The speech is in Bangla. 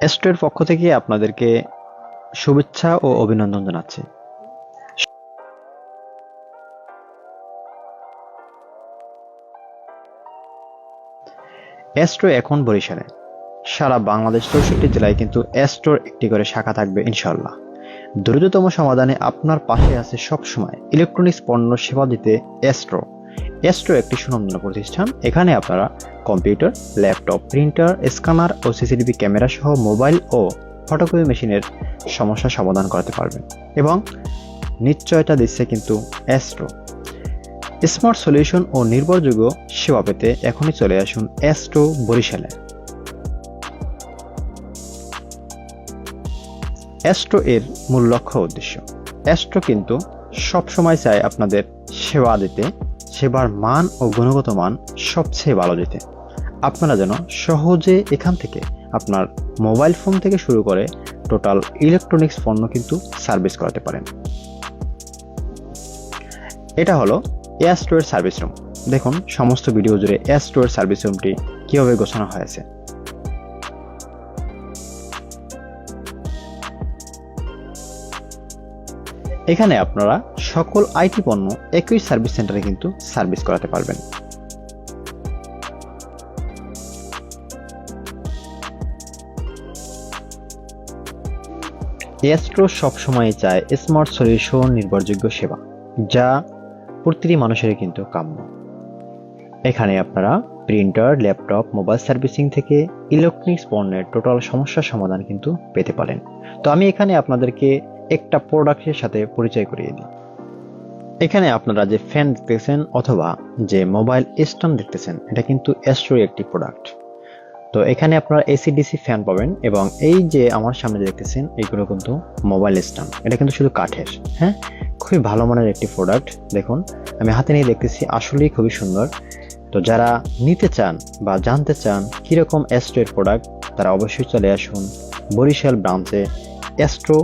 এস্ট্রোর পক্ষ থেকে আপনাদেরকে শুভেচ্ছা ও অভিনন্দন জানাচ্ছি। অ্যাস্ট্রো এখন বরিশালে। সারা বাংলাদেশ চৌষট্টি জেলায় কিন্তু অ্যাস্ট্রোর একটি করে শাখা থাকবে ইনশাল্লাহ দ্রুততম সমাধানে আপনার পাশে আছে সবসময় ইলেকট্রনিক্স পণ্য সেবা দিতে অ্যাস্ট্রো। অ্যাস্ট্রো একটি সুনামধন্য প্রতিষ্ঠান। এখানে আপনারা কম্পিউটার, ল্যাপটপ, প্রিন্টার, স্ক্যানার ও সিসিটিভি ক্যামেরা সহ মোবাইল ও ফটোকপি মেশিনের সমস্যা সমাধান করাতে পারবেন। এবং নিশ্চয়তা দিচ্ছে কিন্তু অ্যাস্ট্রো স্মার্ট সলিউশন ও নির্ভরযোগ্য সেবা পেতে এখনই চলে আসুন অ্যাস্ট্রো বরিশালে। অ্যাস্ট্রো এর মূল লক্ষ্য উদ্দেশ্য। অ্যাস্ট্রো কিন্তু সবসময় চায় আপনাদের সেবা দিতে সেবার মান ও গুণগত মান সবচেয়ে ভালো দিতে। আপনারা যেন সহজে এখান থেকে আপনার মোবাইল ফোন থেকে শুরু করে টোটাল ইলেকট্রনিক্স পণ্য কিন্তু সার্ভিস করাতে পারেন। এটা হলো এয়ার স্টোরের সার্ভিস রুম। দেখুন, সমস্ত ভিডিও জুড়ে এয়ার স্টোরের সার্ভিস রুমটি কীভাবে গোছানো হয়েছে। এখানে আপনারা সকল আইটি পণ্য একই সার্ভিস সেন্টারে কিন্তু সার্ভিস করাতে পারবেন। এস্ট্রো সবসময় চায় স্মার্ট সলিউশন নির্ভরযোগ্য সেবা, যা প্রতিটি মানুষেরই কিন্তু কাম্য। এখানে আপনারা প্রিন্টার ল্যাপটপ মোবাইল সার্ভিসিং থেকে ইলেকট্রনিক্স পণ্যের টোটাল সমস্যার সমাধান কিন্তু পেতে পারেন। তো আমি এখানে আপনাদেরকে একটা প্রোডাক্টের সাথে পরিচয় করিয়ে দিই। এখানে আপনারা যে ফ্যান দেখতেছেন অথবা যে মোবাইল স্ট্যান্ড দেখতেছেন, এটা কিন্তু অ্যাস্ট্রোর একটি প্রোডাক্ট। তো এখানে আপনারা এসি ডিসি ফ্যান পাবেন এবং এই যে আমার সামনে দেখতেছেন এইগুলো কিন্তু মোবাইল স্ট্যান্ড। এটা কিন্তু শুধু কাঠের হ্যাঁ? খুবই ভালো মানের একটি প্রোডাক্ট, দেখুন। আমি হাতে নিয়ে দেখতেছি, আসলেই খুবই সুন্দর। তো যারা নিতে চান বা জানতে চান কীরকম অ্যাস্ট্রোর প্রোডাক্ট, তারা অবশ্যই চলে আসুন বরিশাল ব্রাঞ্চে অ্যাস্ট্রো